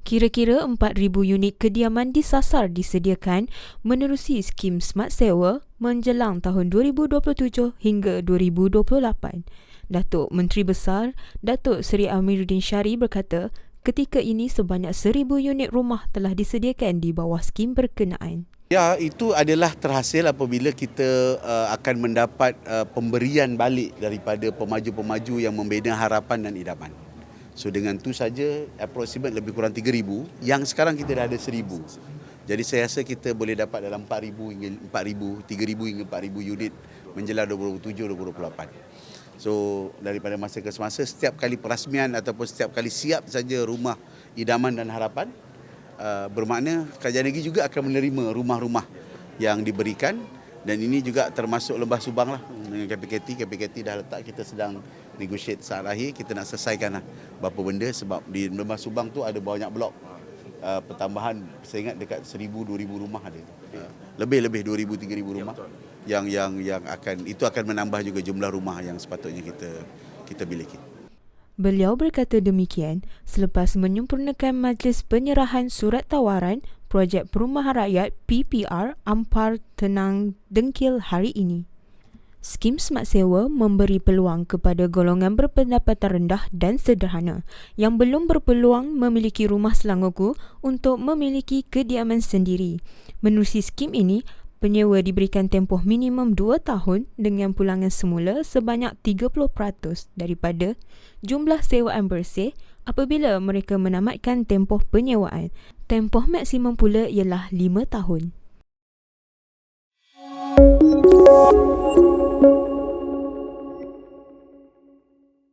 Kira-kira 4,000 unit kediaman disasar disediakan menerusi skim Smart Sewa menjelang tahun 2027 hingga 2028. Datuk Menteri Besar Datuk Seri Amiruddin Syari berkata, ketika ini sebanyak 1,000 unit rumah telah disediakan di bawah skim berkenaan. Ya, itu adalah terhasil apabila kita uh, akan mendapat uh, pemberian balik daripada pemaju-pemaju yang membina harapan dan idaman. So dengan tu saja approximate lebih kurang 3000 yang sekarang kita dah ada 1000. Jadi saya rasa kita boleh dapat dalam 4000 hingga 4000, 3000 hingga 4000 unit menjelang 2027 2028. So daripada masa ke semasa setiap kali perasmian ataupun setiap kali siap saja rumah idaman dan harapan uh, bermakna kerajaan negeri juga akan menerima rumah-rumah yang diberikan dan ini juga termasuk lembah subang lah dengan KPKT. KPKT dah letak kita sedang negotiate saat akhir kita nak selesaikan lah berapa benda sebab di lembah subang tu ada banyak blok uh, pertambahan saya ingat dekat 1000 2000 rumah ada. Uh, lebih-lebih 2000 3000 rumah yang yang yang akan itu akan menambah juga jumlah rumah yang sepatutnya kita kita miliki. Beliau berkata demikian selepas menyempurnakan majlis penyerahan surat tawaran projek Perumahan Rakyat PPR Ampar Tenang Dengkil hari ini. Skim Smart Sewa memberi peluang kepada golongan berpendapatan rendah dan sederhana yang belum berpeluang memiliki rumah Selangorku untuk memiliki kediaman sendiri. Menerusi skim ini, penyewa diberikan tempoh minimum 2 tahun dengan pulangan semula sebanyak 30% daripada jumlah sewaan bersih apabila mereka menamatkan tempoh penyewaan. Tempoh maksimum pula ialah 5 tahun.